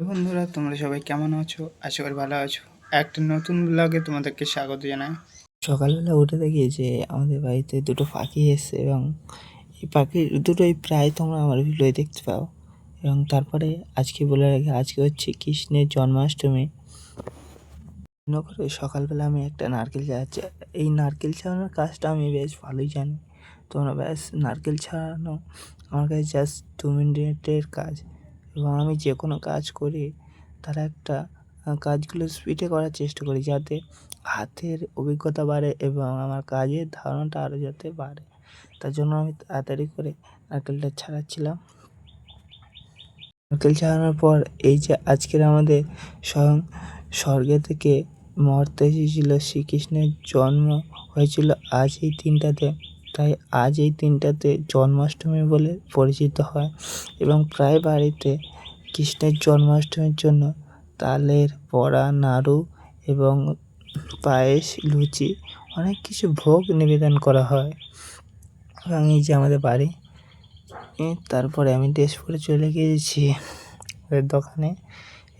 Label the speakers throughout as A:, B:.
A: বন্ধুরা, তোমরা সবাই কেমন আছো? আশা করি ভালো আছো। একটা নতুন ব্লগে তোমাদেরকে স্বাগত জানাই।
B: সকালবেলা উঠে দেখি যে আমাদের বাড়িতে দুটো পাখি এসছে এবং এই পাখি দুটোই প্রায় তোমরা আমার ভিডিওয়ে দেখতে পাও। এবং তারপরে আজকে বলে রাখি, আজকে হচ্ছে কৃষ্ণের জন্মাষ্টমী। মনে করে সকালবেলা আমি একটা নারকেল ছাড়াচ্ছি এই নারকেল ছাড়ানোর কাজটা আমি বেশ ভালোই জানি। তোমরা ব্যাস নারকেল ছাড়ানো আমার কাছে জাস্ট দু মিনিটের কাজ। এবং আমি যে কোনো কাজ করি তারা একটা কাজগুলো স্পিডে করার চেষ্টা করি যাতে হাতের অভিজ্ঞতা বাড়ে এবং আমার কাজের ধারণাটা আরও যাতে বাড়ে। তার জন্য আমি তাড়াতাড়ি করে নারকেলটা ছাড়াচ্ছিলাম। নারকেল ছাড়ানোর পর এই যে আজকের আমাদের স্বয়ং স্বর্গে থেকে মর্তে এসেছিল শ্রীকৃষ্ণের জন্ম হয়েছিল আজ এই দিনটাতে। তাই আজ এই দিনটাতে জন্মাষ্টমী বলে পরিচিত হয় এবং প্রায় বাড়িতে কৃষ্ণের জন্মাষ্টমীর জন্য তালের বড়া, নাড়ু এবং পায়েস, লুচি অনেক কিছু ভোগ নিবেদন করা হয়। এবং এই যে আমাদের বাড়ি তারপরে আমি ড্রেস পরে চলে গিয়েছি দোকানে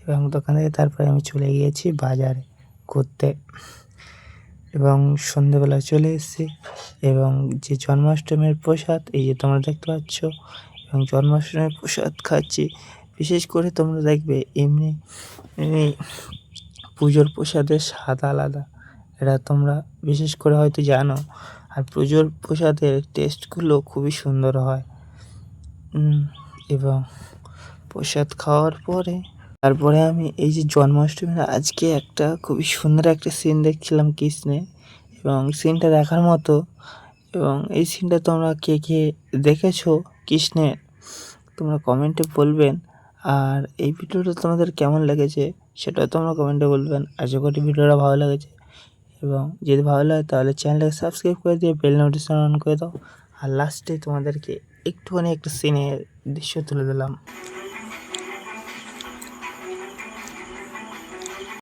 B: এবং দোকান থেকে তারপরে আমি চলে গিয়েছি বাজারে ঘুরতে। এবং সন্ধেবেলা চলে এসেছি এবং যে জন্মাষ্টমীর প্রসাদ, এই যে তোমরা দেখতে পাচ্ছ, এবং জন্মাষ্টমীর প্রসাদ খাচ্ছি। বিশেষ করে তোমরা দেখবে এমনি এমনি পুজোর প্রসাদের স্বাদ আলাদা। এটা তোমরা বিশেষ করে হয়তো জানো। আর পুজোর প্রসাদের টেস্টগুলো খুবই সুন্দর হয়। এবং প্রসাদ খাওয়ার পরে তারপরে আমি এই যে জন্মাষ্টমীর আজকে একটা খুবই সুন্দর একটা সিন দেখছিলাম কৃষ্ণে এবং সিনটা দেখার মতো এবং এই সিনটা তোমরা কে কে দেখেছ কৃষ্ণের তোমরা কমেন্টে বলবেন। আর এই ভিডিওটা তোমাদের কেমন লেগেছে সেটাও তোমরা কমেন্টে বলবেন। আশা করি ভিডিওটা ভালো লেগেছে এবং যদি ভালো লাগে তাহলে চ্যানেলটাকে সাবস্ক্রাইব করে দিয়ে বেল নোটিফিকেশন অন করে দাও। আর লাস্টে তোমাদেরকে একটুখানি একটা সিনের দৃশ্য তুলে দিলাম।